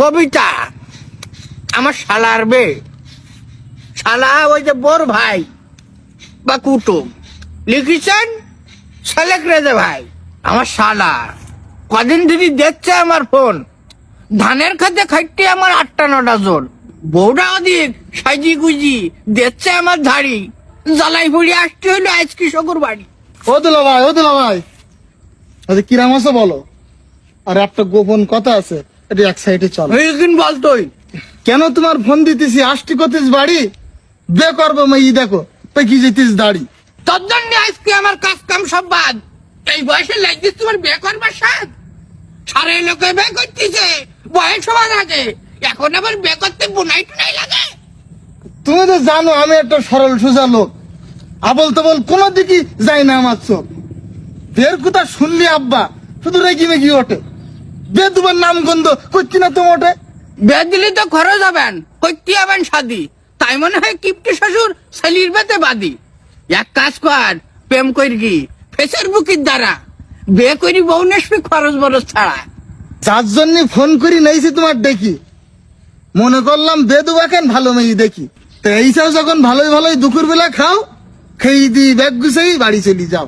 কবিতা। আমার শালার বে শালা ওই যে বোর ভাই বা কুটুম। লিখেছেন শালেক রেজে ভাই। আমার শালা। কদিন ধরে দেখছে আমার ফোন। ধানের খেতে খাইতে আমার আটটা নটা জোর। বউটা অধিক সাজি গুজি দেখছে আমার ধাড়ি। জ্বালাই ফুড়ি আসতে হইল আজ কৃষকের বাড়ি ও দুলা ভাই। ও দুলা ভাই আচ্ছা কিরাম আছে বলো? আর একটা গোপন কথা আছে। এটা এক সাইডে চলো। এইদিন বলতোই কেন তোমার ফোন দিতেছি? আষ্টি কতিস বাড়ি? বে করব মেয়ে দেখো পেকি যেতিস দাড়ি। তোর জন্য আজকে আমার কাজ কাম সব বাদ। এই বয়সে লাগছিস তোমার বিয়ে করবার সাথ সারে লোকে বিয়ে করতেছে বয়স সবার আগে। এখন আবার বিয়ে করতে বুনাই টুনাই লাগে। তুমি তো জানো আমি একটা সরল সোজা লোক। আবল তবল কোনো দিকে যাই না আমার চোখ। বের কথা শুনলি আব্বা শুধু রেগি মেগি ওঠে। বে তোমার নাম গন্ধ করছি না তো ওঠে বিয়ে দিলে তো খরচ হবেন করতে হবেন শাদি তাই মনে হয় কিপ্টি শ্বশুর ছেলির বেতে বাদি। এক কাজ কর প্রেম করবি ফেসের বুকির দ্বারা। বিয়ে করি বউ নেসবি খরচ বরচ ছাড়া। যার জন্য ফোন করি নাইছি তোমার দেখি। মনে করলাম বে দুবা কেন ভালো মেয়ে দেখি। তো এইসব যখন ভালোই ভালোই দুপুর বেলা খাও খেয়ে দি ব্যাগ গুছাই বাড়ি চলি যাও।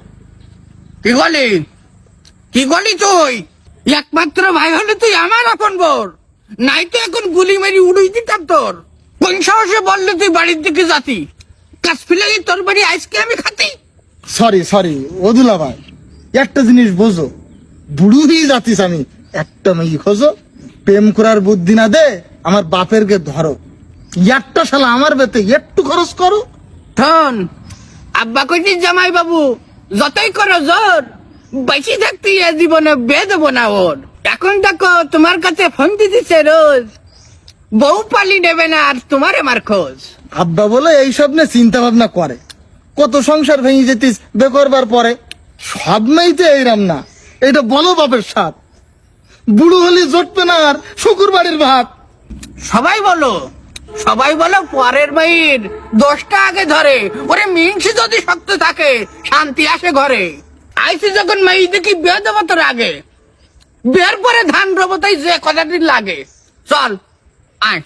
কি বলি কি বলি তুই? একমাত্র ভাই হলে তুই আমার আপন বোর। নাই তো এখন গুলি মেরি উড়ুই দিতাম তোর। কোন সাহসে বললে তুই বাড়ির দিকে যাতি? কাজ ফেলে তোর বাড়ি আজকে আমি খাতি? সরি সরি ওদুলা ভাই একটা জিনিস বোঝো। বুড়ো হয়ে যাতিস আমি একটা মেয়ে খোঁজো। প্রেম করার বুদ্ধি না দে আমার বাপের কে ধরো। একটা শালা আমার বেতে একটু খরচ করো। শোন আব্বা কইছিস জামাই বাবু যতই করো জোর। বেশি থাকতে এ জীবনে বে দেবো না ওর। এখন দেখো তোমার কাছে ফোন দিতেছে রোজ। বউ পালি নেবে না আর তোমার আমার খোঁজ। আব্বা বলে এইসব নিয়ে চিন্তা ভাবনা করে। কত সংসার ভেঙে যেতিস বে করবার পরে। সব মেয়েতে এইরাম না। এটা বলো বাপের সাথ বুড়ো হলে জটবে না আর শুকুর বাড়ির ভাত। সবাই বলো সবাই বলো পরের মাইর দশটা আগে ধরে। ওরে মিংসি যদি শক্ত থাকে শান্তি আসে ঘরে। আইসি যখন মাই দেখি বিয়ে দেবো তোর আগে। বিয়ের পরে ধান রবো তাই যে কথাটি লাগে। চল, আয়।